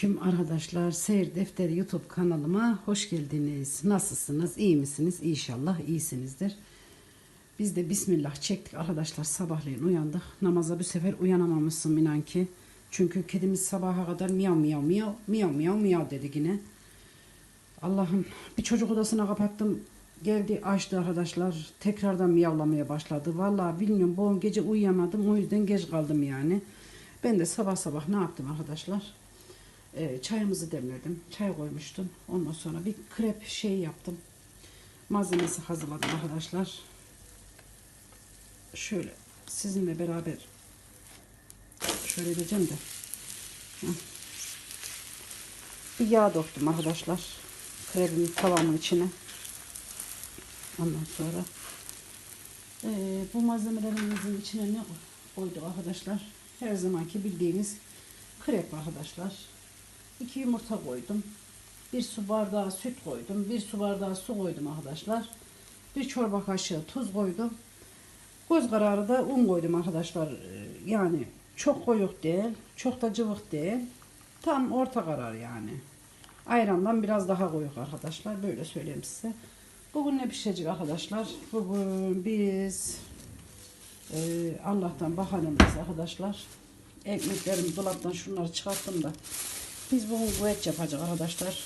Selamünaleyküm arkadaşlar. Seyir Defteri YouTube kanalıma hoş geldiniz. Nasılsınız? İyi misiniz? İnşallah iyisinizdir. Biz de Bismillah çektik arkadaşlar. Sabahleyin uyandık. Namaza bu sefer uyanamamışsın inan ki. Çünkü kedimiz sabaha kadar miyav miyav miyav miyav miyav miyav dedi yine. Allah'ım bir çocuk odasına kapattım. Geldi açtı arkadaşlar. Tekrardan miyavlamaya başladı. Vallahi bilmiyorum bu gece uyuyamadım. O yüzden geç kaldım yani. Ben de sabah sabah ne yaptım arkadaşlar? Ee, çayımızı demledim. Çay koymuştum. Ondan sonra bir krep şey yaptım. Malzemesi hazırladım arkadaşlar. Şöyle sizinle beraber şöyle edeceğim de. Bir yağ döktüm arkadaşlar. Krebimin tavamın içine. Ondan sonra eee, bu malzemelerimizin içine ne koyduk arkadaşlar? Her zamanki bildiğiniz krep arkadaşlar. İki yumurta koydum. Bir su bardağı süt koydum. Bir su bardağı su koydum arkadaşlar. Bir çorba kaşığı tuz koydum. Göz kararı da un koydum arkadaşlar. Ee, Yani çok koyuk değil, çok da cıvık değil. Tam orta karar yani. Ayrandan biraz daha koyuk arkadaşlar. Böyle söyleyeyim size. Bugün ne pişecek arkadaşlar? Bugün biz ee, Allah'tan bahanemiz arkadaşlar. Ekmeklerimi dolaptan şunları çıkarttım da. Biz bugün güveç yapacak arkadaşlar.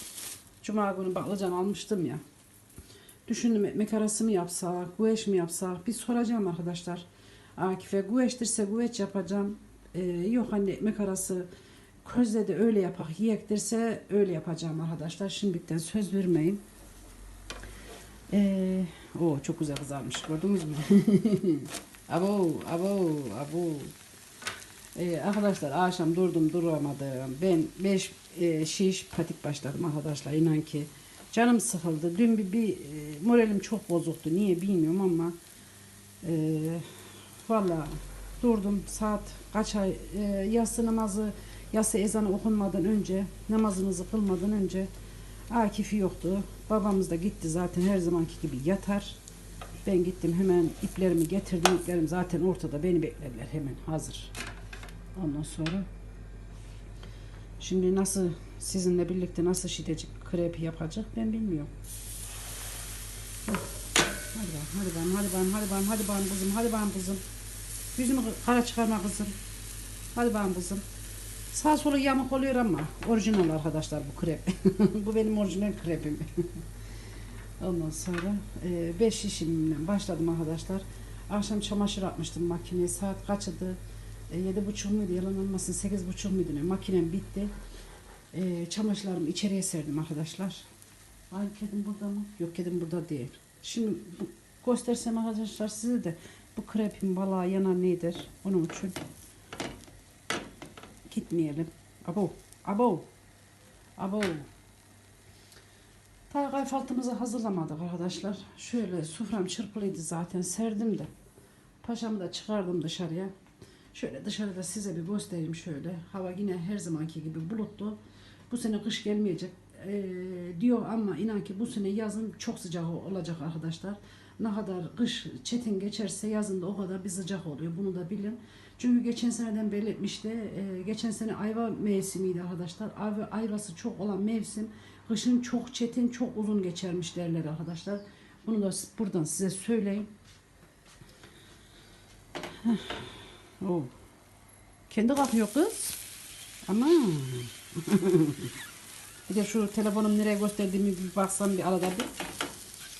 Cuma günü baklıcan almıştım ya. Düşündüm ekmek arası mı yapsak, güveç mi yapsak? Bir soracağım arkadaşlar. Akif'e güveçtirse güveç yapacağım. Ee, yok anne ekmek arası közde de öyle yapak yiyektirse öyle yapacağım arkadaşlar. Şimdiden söz vermeyin. Ee, o çok güzel kızarmış gördünüz mü? abo, abo, abo. Ee, arkadaşlar akşam durdum duramadım. Ben 5 şiş patik başladım arkadaşlar inan ki. Canım sıkıldı. Dün bir, bir e, moralim çok bozuktu. Niye bilmiyorum ama e, valla durdum saat kaç ay e, yatsı namazı yatsı ezanı okunmadan önce namazımızı kılmadan önce Akif'i yoktu. Babamız da gitti zaten her zamanki gibi yatar. Ben gittim hemen iplerimi getirdim. İplerim zaten ortada. Beni beklerler hemen hazır. Ondan sonra şimdi nasıl sizinle birlikte nasıl şidecik krep yapacak ben bilmiyorum. Hadi bakalım, hadi bakalım, hadi bakalım, hadi bakalım, hadi bakalım kızım, hadi bakalım kızım. Yüzünü kara çıkarma kızım. Hadi bakalım kızım. Sağ solu yamuk oluyor ama orijinal arkadaşlar bu krep. bu benim orijinal krepim. Ondan sonra 5 şişimle başladım arkadaşlar. Akşam çamaşır atmıştım makineye. Saat kaçıydı? E, Yedi buçuk muydu? Yalan olmasın. Sekiz buçuk muydu? ne? Makinem bitti. E, çamaşırlarımı içeriye serdim arkadaşlar. Ay kedim burada mı? Yok kedim burada değil. Şimdi bu, göstersem arkadaşlar size de bu krepin balığa yanan nedir? Onun için gitmeyelim. Abo, abo, abo. Daha kayfaltımızı hazırlamadık arkadaşlar. Şöyle sufram çırpılıydı zaten serdim de. Paşamı da çıkardım dışarıya. Şöyle dışarıda size bir göstereyim şöyle. Hava yine her zamanki gibi bulutlu. Bu sene kış gelmeyecek ee, diyor ama inan ki bu sene yazın çok sıcak olacak arkadaşlar. Ne kadar kış çetin geçerse yazın da o kadar bir sıcak oluyor. Bunu da bilin. Çünkü geçen seneden belirtmişti. Ee, geçen sene ayva mevsimiydi arkadaşlar. Ayva, ayvası çok olan mevsim kışın çok çetin, çok uzun geçermiş derler arkadaşlar. Bunu da buradan size söyleyeyim. Oo. Kendi kalkıyor kız. Aman. bir de şu telefonum nereye gösterdiğimi bir baksam bir arada bir.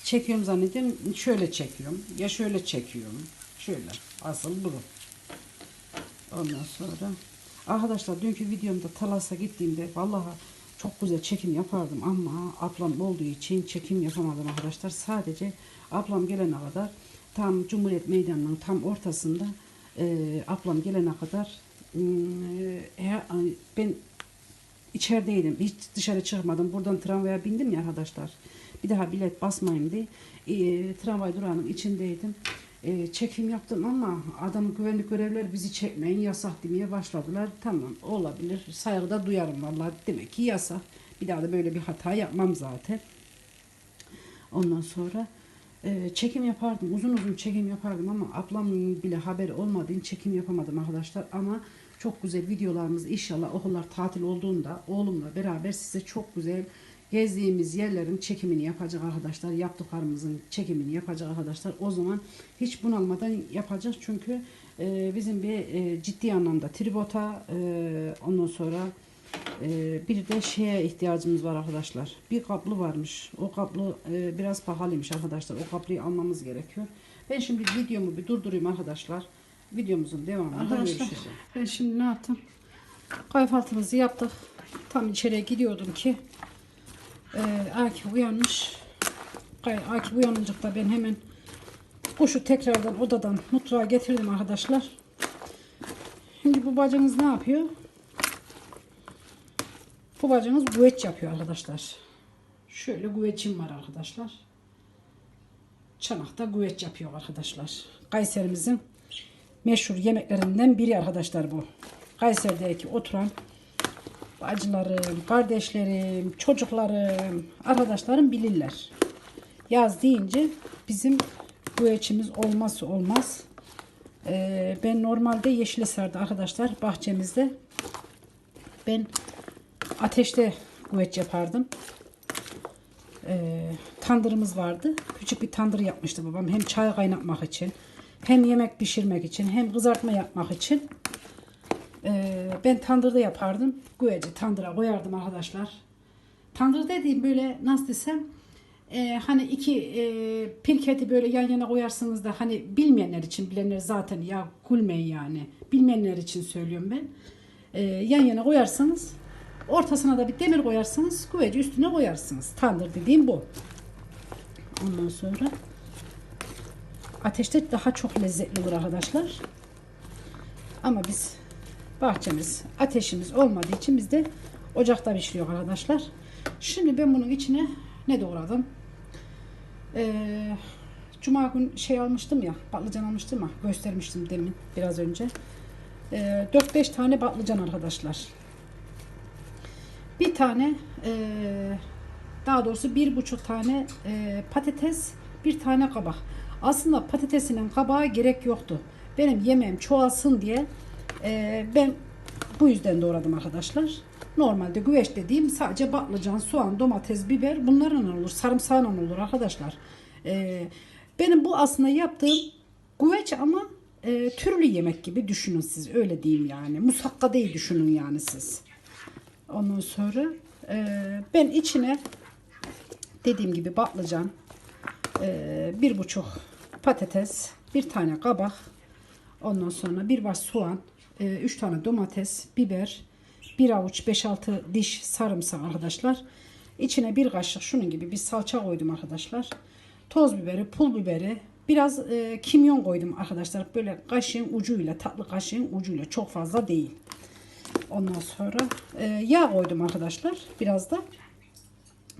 Çekiyorum zannediyorum. Şöyle çekiyorum. Ya şöyle çekiyorum. Şöyle. Asıl bu. Ondan sonra arkadaşlar dünkü videomda Talas'a gittiğimde vallahi çok güzel çekim yapardım ama ablam olduğu için çekim yapamadım arkadaşlar. Sadece ablam gelene kadar tam Cumhuriyet Meydanı'nın tam ortasında e, ablam gelene kadar e, ben içerideydim. Hiç dışarı çıkmadım. Buradan tramvaya bindim ya arkadaşlar. Bir daha bilet basmayayım diye. E, tramvay durağının içindeydim. E, çekim yaptım ama adam güvenlik görevliler bizi çekmeyin yasak demeye başladılar. Tamam olabilir. Saygıda duyarım vallahi. Demek ki yasak. Bir daha da böyle bir hata yapmam zaten. Ondan sonra e, çekim yapardım. Uzun uzun çekim yapardım ama ablam bile haberi olmadığı çekim yapamadım arkadaşlar. Ama çok güzel videolarımız inşallah okullar tatil olduğunda oğlumla beraber size çok güzel gezdiğimiz yerlerin çekimini yapacak arkadaşlar. Yaptıklarımızın çekimini yapacak arkadaşlar. O zaman hiç bunalmadan yapacağız. Çünkü e, bizim bir e, ciddi anlamda tribota e, ondan sonra e, bir de şeye ihtiyacımız var arkadaşlar. Bir kaplı varmış. O kaplı e, biraz pahalıymış arkadaşlar. O kaplıyı almamız gerekiyor. Ben şimdi videomu bir durdurayım arkadaşlar. Videomuzun devamında Arkadaşlar görüşürüz. ben şimdi ne yaptım? Kahvaltımızı yaptık. Tam içeriye gidiyordum ki e, Akif uyanmış. Akif uyanınca da ben hemen kuşu tekrardan odadan mutfağa getirdim arkadaşlar. Şimdi bu bacımız ne yapıyor? Bu bacımız güveç yapıyor arkadaşlar. Şöyle güveçim var arkadaşlar. Çanakta güveç yapıyor arkadaşlar. Kayserimizin meşhur yemeklerinden biri arkadaşlar bu. Kayseri'deki oturan bacılarım, kardeşlerim, çocuklarım, arkadaşlarım bilirler. Yaz deyince bizim güveçimiz olmazsa olmaz. Ee, ben normalde Yeşilisar'da arkadaşlar bahçemizde ben ateşte güveç yapardım. Ee, tandırımız vardı. Küçük bir tandır yapmıştı babam. Hem çay kaynatmak için, hem yemek pişirmek için, hem kızartma yapmak için. Ee, ben tandırda yapardım. Güveci tandıra koyardım arkadaşlar. Tandır dediğim böyle nasıl desem e, hani iki e, pirketi böyle yan yana koyarsınız da hani bilmeyenler için bilenler zaten ya gülmeyin yani. Bilmeyenler için söylüyorum ben. E, yan yana koyarsanız ortasına da bir demir koyarsınız güveci üstüne koyarsınız. Tandır dediğim bu. Ondan sonra ateşte daha çok lezzetli olur arkadaşlar. Ama biz bahçemiz, ateşimiz olmadığı için biz de ocakta pişiriyor arkadaşlar. Şimdi ben bunun içine ne doğradım? Ee, Cuma gün şey almıştım ya, patlıcan almıştım ya, göstermiştim demin biraz önce. Ee, 4-5 tane patlıcan arkadaşlar. Bir tane ee, daha doğrusu bir buçuk tane ee, patates, bir tane kabak. Aslında patatesinin kabağa gerek yoktu. Benim yemeğim çoğalsın diye ee, ben bu yüzden doğradım arkadaşlar. Normalde güveç dediğim sadece patlıcan, soğan, domates, biber bunlarla olur. Sarımsağıyla olur arkadaşlar. Ee, benim bu aslında yaptığım güveç ama e, türlü yemek gibi düşünün siz. Öyle diyeyim yani. Musakka değil düşünün yani siz. Ondan sonra e, ben içine dediğim gibi patlıcan, e, bir buçuk patates, bir tane kabak, ondan sonra bir baş soğan, e, üç tane domates, biber, bir avuç 5-6 diş sarımsak arkadaşlar. İçine bir kaşık şunun gibi bir salça koydum arkadaşlar. Toz biberi, pul biberi, biraz e, kimyon koydum arkadaşlar. Böyle kaşığın ucuyla, tatlı kaşığın ucuyla çok fazla değil. Ondan sonra e, yağ koydum arkadaşlar. Biraz da.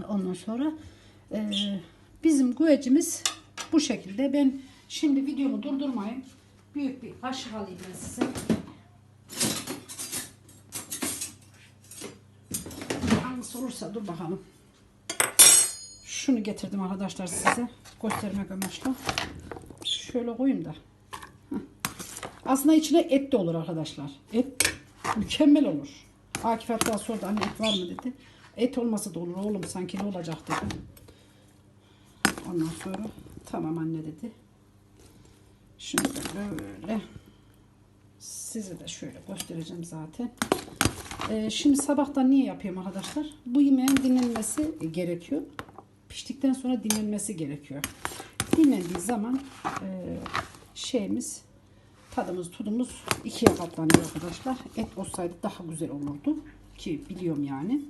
Ondan sonra e, bizim güvecimiz bu şekilde. Ben şimdi videomu durdurmayayım. Büyük bir kaşık alayım ben size. Hangisi olursa dur bakalım. Şunu getirdim arkadaşlar size. Göstermek amaçlı. Şöyle koyayım da. Aslında içine et de olur arkadaşlar. Et mükemmel olur. Akif hatta sordu anne et var mı dedi. Et olmasa da olur oğlum sanki ne olacak dedi. Ondan sonra tamam anne dedi. Şimdi böyle size de şöyle göstereceğim zaten. Ee, şimdi sabahtan niye yapıyorum arkadaşlar? Bu yemeğin dinlenmesi gerekiyor. Piştikten sonra dinlenmesi gerekiyor. Dinlendiği zaman e, şeyimiz tadımız tudumuz ikiye katlanıyor arkadaşlar. Et olsaydı daha güzel olurdu. Ki biliyorum yani.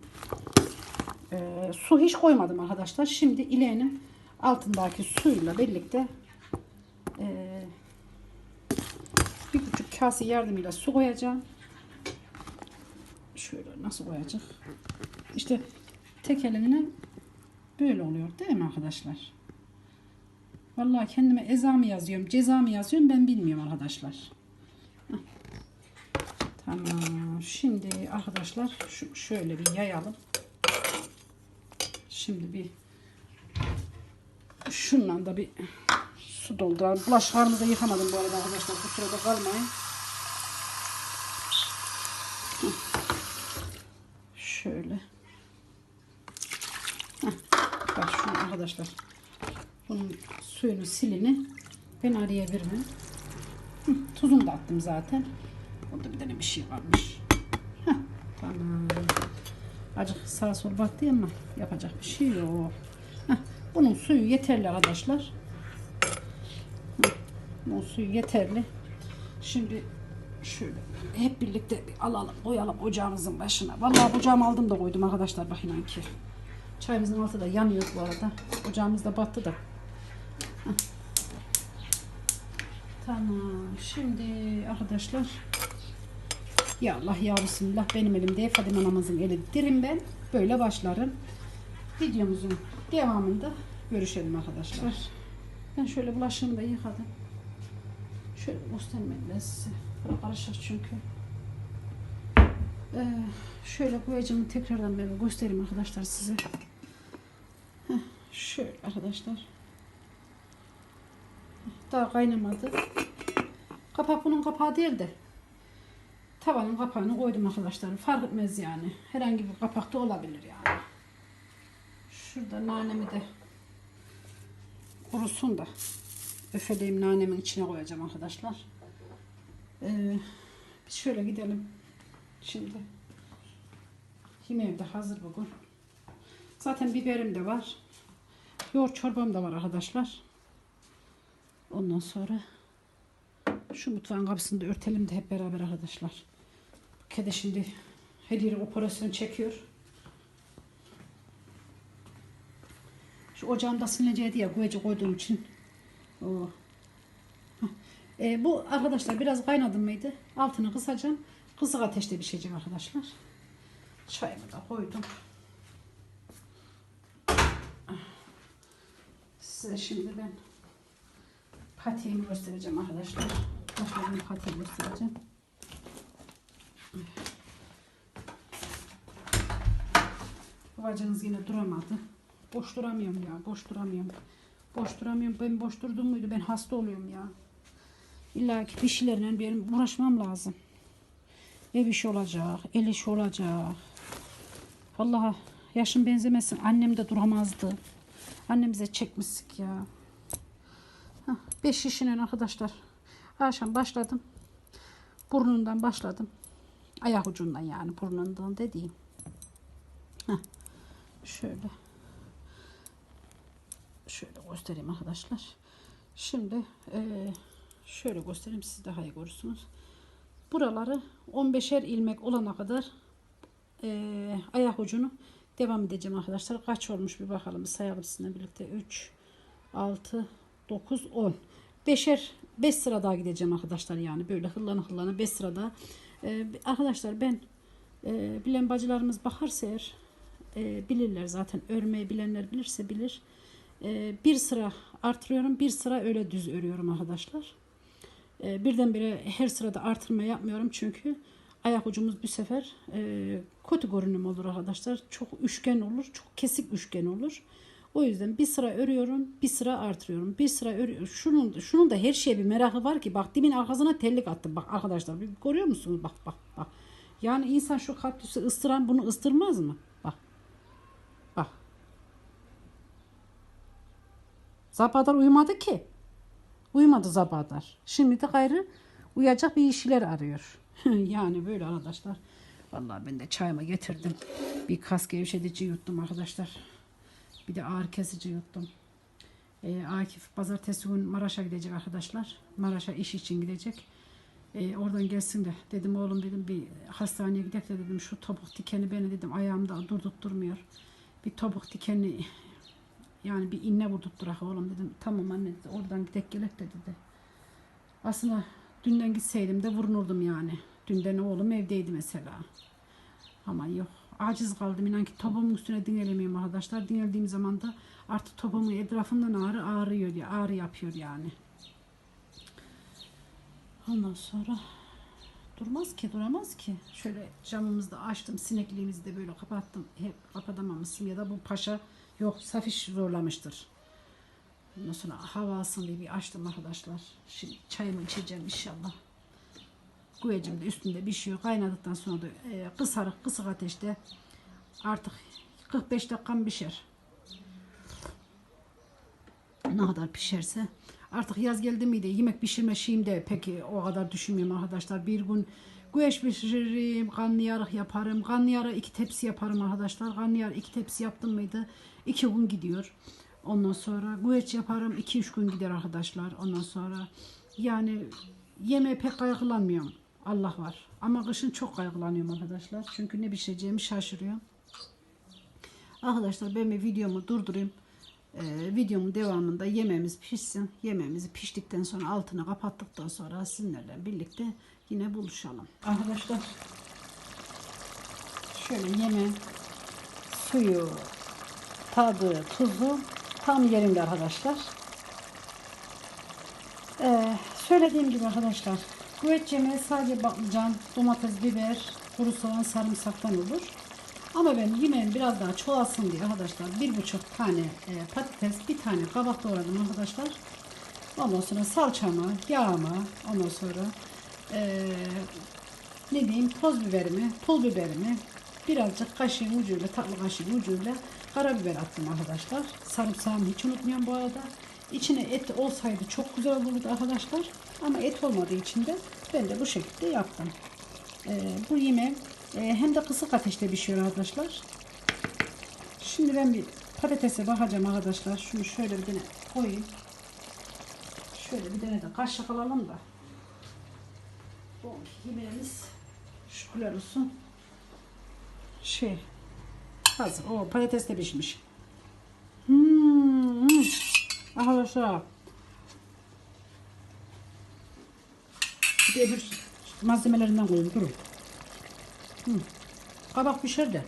Ee, su hiç koymadım arkadaşlar. Şimdi ileğinin altındaki suyla birlikte e, bir buçuk kase yardımıyla su koyacağım. Şöyle nasıl koyacak? İşte tek elimle böyle oluyor değil mi arkadaşlar? Vallahi kendime eza mı yazıyorum, ceza mı yazıyorum ben bilmiyorum arkadaşlar. Tamam. Şimdi arkadaşlar şu şöyle bir yayalım. Şimdi bir şundan da bir su dolduralım. Bulaşıklarımı da yıkamadım bu arada arkadaşlar. Bu sırada kalmayın. Şöyle. Heh. Bak şunu arkadaşlar. Suyunu silini ben araya vermem. Hı, tuzunu da attım zaten. Orada bir tane bir şey varmış. Heh, tamam. Acık sağa sola baktı ama yapacak bir şey yok. Heh, bunun suyu yeterli arkadaşlar. Heh, bunun suyu yeterli. Şimdi şöyle hep birlikte bir alalım koyalım ocağımızın başına. Vallahi ocağımı aldım da koydum arkadaşlar bak inan ki. Çayımızın altı da yanıyor bu arada. Ocağımız da battı da. Heh. Tamam. Şimdi arkadaşlar ya Allah ya Bismillah benim elimde Fadime namazın eli dirim ben. Böyle başlarım. Videomuzun devamında görüşelim arkadaşlar. Ben şöyle bulaşığımı da yıkadım. Şöyle göstermeyeyim ben size. Böyle karışık çünkü. Ee, şöyle koyacağımı tekrardan ben göstereyim arkadaşlar size. Heh, şöyle arkadaşlar. Daha kaynamadı. Kapak bunun kapağı değil de tavanın kapağını koydum arkadaşlar. Fark etmez yani. Herhangi bir kapakta olabilir yani. Şurada nanemi de kurusun da öfeleyim nanemin içine koyacağım arkadaşlar. Ee, biz şöyle gidelim. Şimdi yemeğim de hazır bugün. Zaten biberim de var. Yoğurt çorbam da var arkadaşlar. Ondan sonra şu mutfağın kapısını da örtelim de hep beraber arkadaşlar. Kedi şimdi her yeri operasyon çekiyor. Şu ocağımda silineceği diye koyacak koyduğum için. O. Hah. E, bu arkadaşlar biraz kaynadı mıydı? Altını kısacağım. Kısık ateşte pişecek arkadaşlar. Çayımı da koydum. Size şimdi ben patiğimi göstereceğim arkadaşlar. Başlarını patiği göstereceğim. Babacığınız yine duramadı. Boş duramıyorum ya. Boş duramıyorum. Boş duramıyorum. Ben boş durdum muydu? Ben hasta oluyorum ya. İlla ki bir şeylerle benim uğraşmam lazım. Ev işi olacak. El işi olacak. Vallahi yaşım benzemesin. Annem de duramazdı. Annemize çekmiştik ya. Hah, beş şişinin arkadaşlar. Akşam başladım. Burnundan başladım. Ayak ucundan yani burnundan dediğim. Heh, şöyle. Şöyle göstereyim arkadaşlar. Şimdi eee, şöyle göstereyim siz daha iyi görürsünüz. Buraları 15'er ilmek olana kadar eee, ayak ucunu devam edeceğim arkadaşlar. Kaç olmuş bir bakalım. Sizinle birlikte. 3, 6, 9, 10. Beşer 5 sıra daha gideceğim arkadaşlar yani böyle hıllana hıllana 5 sırada. Ee, arkadaşlar ben e, bilen bacılarımız bakarsa eğer e, bilirler zaten örmeyi bilenler bilirse bilir. E, bir sıra artırıyorum bir sıra öyle düz örüyorum arkadaşlar. E, birdenbire her sırada artırma yapmıyorum çünkü ayak ucumuz bir sefer e, kötü görünüm olur arkadaşlar. Çok üçgen olur, çok kesik üçgen olur. O yüzden bir sıra örüyorum, bir sıra artırıyorum. Bir sıra örüyorum. Şunun, şunun da her şeye bir merakı var ki bak dibin arkasına tellik attım. Bak arkadaşlar bir görüyor musunuz? Bak bak bak. Yani insan şu kaktüsü ısıran bunu ıstırmaz mı? Bak. Bak. Zabadar uyumadı ki. Uyumadı Zabadar. Şimdi de gayrı uyacak bir işler arıyor. yani böyle arkadaşlar. Vallahi ben de çayımı getirdim. Bir kas gevşetici yuttum arkadaşlar. Bir de ağrı kesici yuttum. Ee, Akif pazartesi gün Maraş'a gidecek arkadaşlar. Maraş'a iş için gidecek. Ee, oradan gelsin de dedim oğlum dedim bir hastaneye gidelim de dedim şu topuk dikeni beni dedim ayağımda durdurtturmuyor. Bir topuk dikeni yani bir inne vurdurtturak oğlum dedim. Tamam anne dedi, oradan gidek gelek de dedi. Aslında dünden gitseydim de vurunurdum yani. Dünden oğlum evdeydi mesela. Ama yok. Aciz kaldım. İnan ki topumun üstüne dinlemiyorum arkadaşlar. Dinlediğim zaman da artık topumun etrafından ağrı ağrıyor ya. Ağrı yapıyor yani. Ondan sonra durmaz ki duramaz ki. Şöyle camımızı da açtım. Sinekliğimizi de böyle kapattım. Hep kapatamamışsın ya da bu paşa yok safiş zorlamıştır. Ondan sonra hava alsın diye bir açtım arkadaşlar. Şimdi çayımı içeceğim inşallah. Güvecim de üstünde pişiyor. Kaynadıktan sonra da e, kısarık kısık ateşte artık 45 dakikam pişer. ne kadar pişerse. Artık yaz geldi miydi yemek pişirme şeyim de peki o kadar düşünmüyorum arkadaşlar. Bir gün güveç pişiririm, karnıyarık yaparım. Karnıyarık iki tepsi yaparım arkadaşlar. Karnıyarık iki tepsi yaptım mıydı iki gün gidiyor. Ondan sonra güveç yaparım iki üç gün gider arkadaşlar. Ondan sonra yani yemeğe pek kaygılanmıyorum. Allah var. Ama kışın çok kaygılanıyorum arkadaşlar. Çünkü ne pişireceğimi şaşırıyorum. Arkadaşlar ben bir videomu durdurayım. Ee, videomun devamında yemeğimiz pişsin. Yemeğimizi piştikten sonra altını kapattıktan sonra sizinlerle birlikte yine buluşalım. Arkadaşlar şöyle yemeğin suyu, tadı, tuzu tam yerinde arkadaşlar. Ee, söylediğim gibi arkadaşlar güveç yemeği sadece patlıcan, domates, biber, kuru soğan, sarımsaktan olur. Ama ben yemeğim biraz daha çoğalsın diye arkadaşlar bir buçuk tane e, patates, bir tane kabak doğradım arkadaşlar. Ondan sonra salçamı, yağımı, ondan sonra e, ne diyeyim toz biberimi, pul biberimi, birazcık kaşığın ucuyla, tatlı kaşığın ucuyla karabiber attım arkadaşlar. Sarımsağımı hiç unutmuyorum bu arada. İçine et olsaydı çok güzel olurdu arkadaşlar. Ama et olmadığı için de ben de bu şekilde yaptım. Ee, bu yemeğim e, hem de kısık ateşte pişiyor arkadaşlar. Şimdi ben bir patatese bakacağım arkadaşlar. Şunu şöyle bir tane koyayım. Şöyle bir tane de kaşık alalım da. Bu yemeğimiz şükürler olsun. Şey hazır. O patates de pişmiş. Arkadaşlar. Bir de bir malzemelerinden koyayım. Durun. Hı. Kabak pişer de.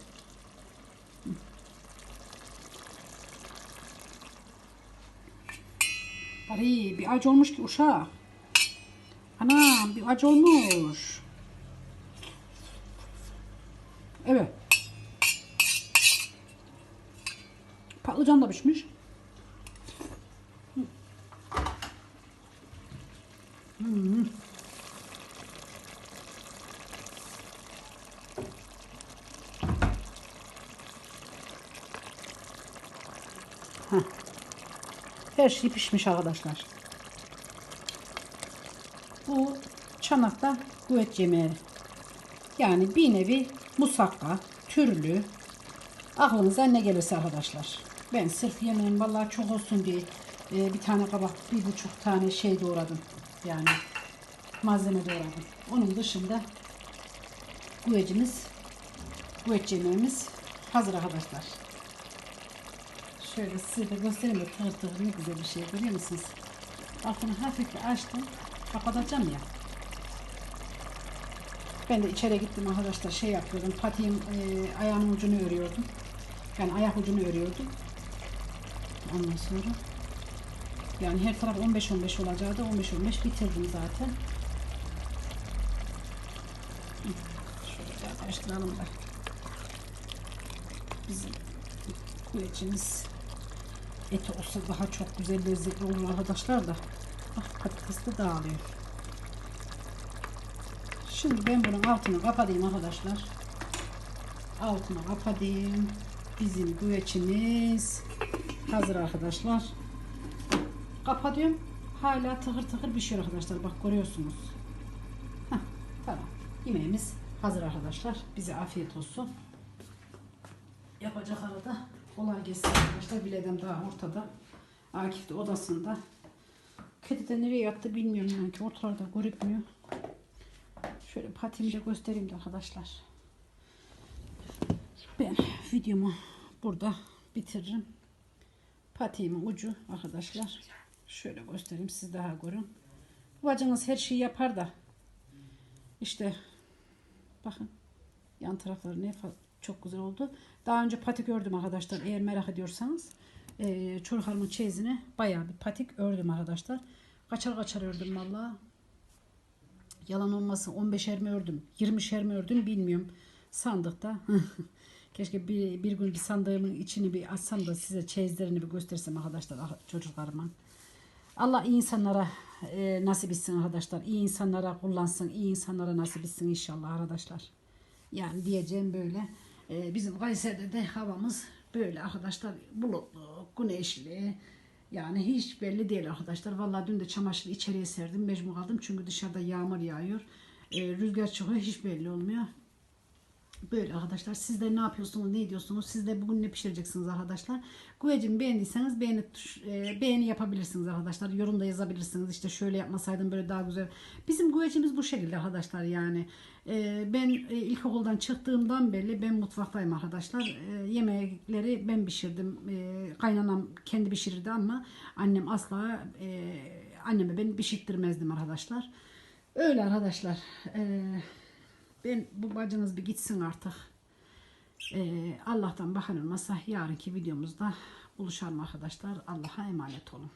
Hı. Bir acı olmuş ki uşak. Anam bir acı olmuş. Evet. Patlıcan da pişmiş. Hı. Hmm. Heh. Her şey pişmiş arkadaşlar. Bu çanakta güveç yemeği. Yani bir nevi musakka, türlü. Aklınıza ne gelirse arkadaşlar. Ben sırf yemeğim vallahi çok olsun diye e, bir tane kabak, bir buçuk tane şey doğradım. Yani malzeme doğradım. Onun dışında güvecimiz, güveç yemeğimiz hazır arkadaşlar. Şöyle size de göstereyim de tığır ne güzel bir şey görüyor musunuz? Altını hafif bir açtım. Kapatacağım ya. Ben de içeri gittim arkadaşlar şey yapıyordum. Patiğim e, ayağının ucunu örüyordum. Yani ayak ucunu örüyordum. Ondan sonra yani her taraf 15-15 olacağı da 15-15 bitirdim zaten. Şöyle karıştıralım da. Bizim güvecimiz eti olsa daha çok güzel lezzetli olur arkadaşlar da. Bak patates de dağılıyor. Şimdi ben bunun altını kapatayım arkadaşlar. Altını kapatayım. Bizim güveçimiz hazır arkadaşlar. Kapatıyorum. Hala tıkır tıkır pişiyor arkadaşlar. Bak görüyorsunuz. Heh, tamam. Yemeğimiz hazır arkadaşlar. Bize afiyet olsun. Yapacak arada kolay gelsin arkadaşlar. Biledem daha ortada. Akif de odasında. Kedi de nereye yattı bilmiyorum yani ki ortalarda görünmüyor. Şöyle patimi de göstereyim de arkadaşlar. Ben videomu burada bitiririm. Patiğimin ucu arkadaşlar. Şöyle göstereyim siz daha görün. Bacınız her şeyi yapar da işte bakın yan tarafları ne çok güzel oldu. Daha önce patik ördüm arkadaşlar. Eğer merak ediyorsanız e, çocuklarımın çeyizine bayağı bir patik ördüm arkadaşlar. Kaçar kaçar ördüm vallahi. Yalan olmasın 15'er mi ördüm, 20'şer mi ördüm bilmiyorum. Sandıkta. Keşke bir, bir gün bir sandığımın içini bir açsam da size çeyizlerini bir göstersem arkadaşlar ah, çocuklarıma. Allah iyi insanlara e, nasip etsin arkadaşlar. İyi insanlara kullansın. iyi insanlara nasip etsin inşallah arkadaşlar. Yani diyeceğim böyle. E, bizim Kayseri'de de havamız böyle arkadaşlar. Bulutlu, güneşli. Yani hiç belli değil arkadaşlar. Vallahi dün de çamaşırı içeriye serdim. Mecbur kaldım çünkü dışarıda yağmur yağıyor. Ee, rüzgar çıkıyor hiç belli olmuyor. Böyle arkadaşlar. Siz de ne yapıyorsunuz, ne ediyorsunuz? Siz de bugün ne pişireceksiniz arkadaşlar? Güvecimi beğendiyseniz beğeni, tuş- e, beğeni yapabilirsiniz arkadaşlar. Yorumda yazabilirsiniz. İşte şöyle yapmasaydım böyle daha güzel. Bizim güvecimiz bu şekilde arkadaşlar yani. E, ben e, ilkokuldan çıktığımdan beri ben mutfaktayım arkadaşlar. E, yemekleri ben pişirdim. E, kaynanam kendi pişirirdi ama annem asla e, anneme ben pişirttirmezdim arkadaşlar. Öyle arkadaşlar. Eee ben bu bacınız bir gitsin artık. Ee, Allah'tan bakınılmazsa yarınki videomuzda buluşalım arkadaşlar. Allah'a emanet olun.